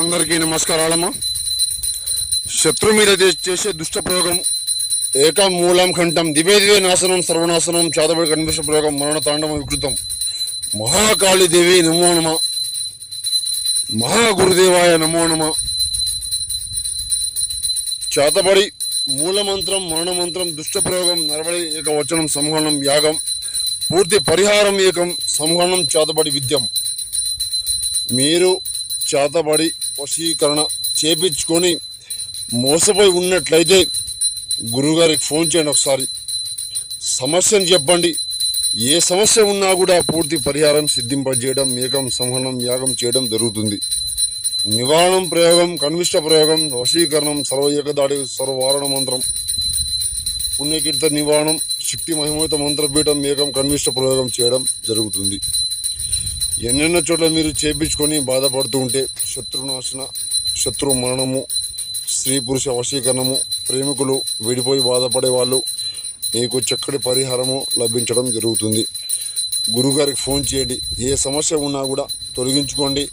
అందరికీ నమస్కారాలమ్మా. శత్రు మీద చేసే దుష్ట ప్రయోగం ఏకం మూలం కంఠం దివే దివే నాశనం సర్వనాశనం చాదబడి కనిపించ ప్రయోగం మరణ తాండవం వికృతం. మహాకాళీదేవి నమో నమ. మహాగురుదేవాయ నమో నమ. చేతబడి మూలమంత్రం మరణమంత్రం దుష్ట ప్రయోగం నరబడి ఏక వచనం సంహనం యాగం పూర్తి పరిహారం ఏకం సంహనం చేతబడి విద్యం. మీరు చేతబడి వశీకరణ చేపించుకొని మోసపోయి ఉన్నట్లయితే గురుగారికి ఫోన్ చేయండి ఒకసారి. సమస్యను చెప్పండి. ఏ సమస్య ఉన్నా కూడా పూర్తి పరిహారం సిద్ధింపజేయడం ఏకం సంహనం యాగం చేయడం జరుగుతుంది. నివారణం ప్రయోగం కనిష్ట ప్రయోగం వశీకరణం సర్వయకదాడి సర్వవారణ మంత్రం. పుణ్యకీర్త నివారణం శక్తి మహిమోత మంత్రపీఠం ఏకం కనిష్ట ప్రయోగం చేయడం జరుగుతుంది. ఎన్నెన్నో చోట్ల మీరు చేపించుకొని బాధపడుతూ ఉంటే శత్రునాశన శత్రు మరణము స్త్రీ పురుష వశీకరణము ప్రేమికులు విడిపోయి బాధపడే వాళ్ళు మీకు చక్కటి పరిహారము లభించడం జరుగుతుంది. గురుగారికి ఫోన్ చేయండి. ఏ సమస్య ఉన్నా కూడా తొలగించుకోండి.